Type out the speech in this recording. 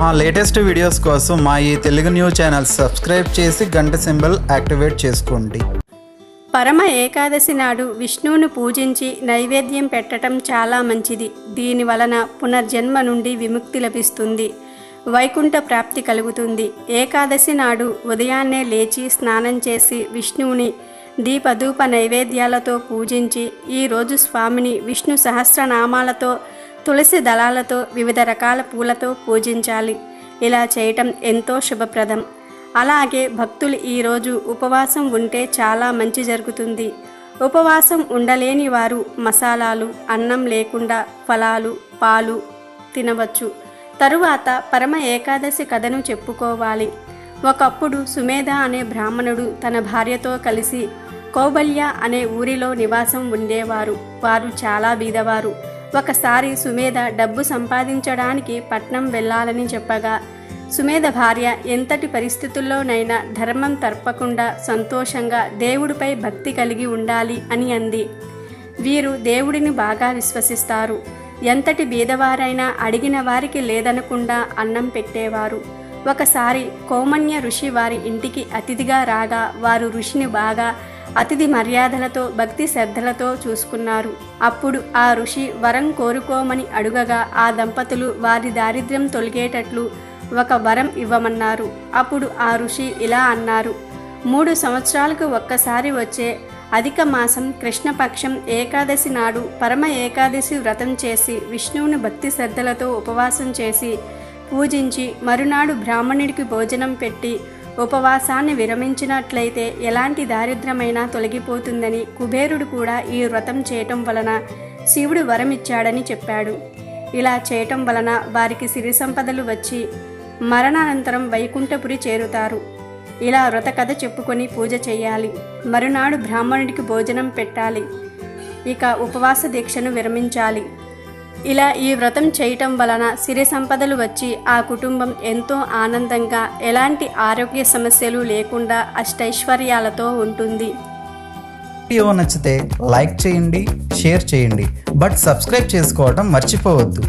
మా latest videos కోసం మా ఈ తెలుగు న్యూస్ ఛానల్ సబ్స్క్రైబ్ చేసి గంట సింబల్ యాక్టివేట్ చేసుకోండి. పరమ ఏకాదశి నాడు విష్ణువును పూజించి నైవేద్యం పెట్టడం చాలా మంచిది. దీని వలన పునర్జన్మ నుండి విముక్తి లభిస్తుంది. వైకుంఠ ప్రాప్తి కలుగుతుంది. ఏకాదశి నాడు ఉదయాన్నే లేచి స్నానం చేసి విష్ణువుని దీపధూప నైవేద్యాలతో పూజించి ఈరోజు స్వామిని విష్ణు సహస్రనామాలతో తులసి దళాలతో వివిధ రకాల పూలతో పూజించాలి. ఇలా చేయటం ఎంతో శుభప్రదం. అలాగే భక్తులు ఈరోజు ఉపవాసం ఉంటే చాలా మంచి జరుగుతుంది. ఉపవాసం ఉండలేని వారు మసాలాలు అన్నం లేకుండా ఫలాలు పాలు తినవచ్చు. తరువాత పరమ ఏకాదశి కథను చెప్పుకోవాలి. ఒకప్పుడు సుమేధ అనే బ్రాహ్మణుడు తన భార్యతో కలిసి కౌబల్య అనే ఊరిలో నివాసం ఉండేవారు. వారు చాలా బీదవారు. ఒకసారి సుమేధ డబ్బు సంపాదించడానికి పట్నం వెళ్ళాలని చెప్పగా సుమేధ భార్య ఎంతటి పరిస్థితుల్లోనైనా ధర్మం తర్పకుండా సంతోషంగా దేవుడిపై భక్తి కలిగి ఉండాలి అని అంది. వీరు దేవుడిని బాగా విశ్వసిస్తారు. ఎంతటి బీదవారైనా అడిగిన వారికి లేదనకుండా అన్నం పెట్టేవారు. ఒకసారి కోమన్య ఋషి వారి ఇంటికి అతిథిగా రాగా వారు ఋషిని బాగా అతిథి మర్యాదలతో భక్తి శ్రద్ధలతో చూసుకున్నారు. అప్పుడు ఆ ఋషి వరం కోరుకోమని అడుగగా ఆ దంపతులు వారి దారిద్ర్యం తొలగేటట్లు ఒక వరం ఇవ్వమన్నారు. అప్పుడు ఆ ఋషి ఇలా అన్నారు మూడు సంవత్సరాలకు ఒక్కసారి వచ్చే అధిక మాసం కృష్ణపక్షం ఏకాదశి నాడు పరమ ఏకాదశి వ్రతం చేసి విష్ణువుని భక్తి శ్రద్ధలతో ఉపవాసం చేసి పూజించి మరునాడు బ్రాహ్మణుడికి భోజనం పెట్టి ఉపవాసాన్ని విరమించినట్లయితే ఎలాంటి దారిద్రమైనా తొలగిపోతుందని కుబేరుడు కూడా ఈ వ్రతం చేయటం వలన శివుడు వరమిచ్చాడని చెప్పాడు. ఇలా చేయటం వలన వారికి సిరి సంపదలు వచ్చి మరణానంతరం వైకుంఠపురి చేరుతారు. ఇలా వ్రత కథ చెప్పుకొని పూజ చేయాలి. మరునాడు బ్రాహ్మణుడికి భోజనం పెట్టాలి. ఇక ఉపవాస దీక్షను విరమించాలి. ఇలా ఈ వ్రతం చేయటం వలన సిరి సంపదలు వచ్చి ఆ కుటుంబం ఎంతో ఆనందంగా ఎలాంటి ఆరోగ్య సమస్యలు లేకుండా అష్టైశ్వర్యాలతో ఉంటుంది. వీడియో నచ్చితే లైక్ చేయండి షేర్ చేయండి. బట్ సబ్స్క్రైబ్ చేసుకోవడం మర్చిపోవద్దు.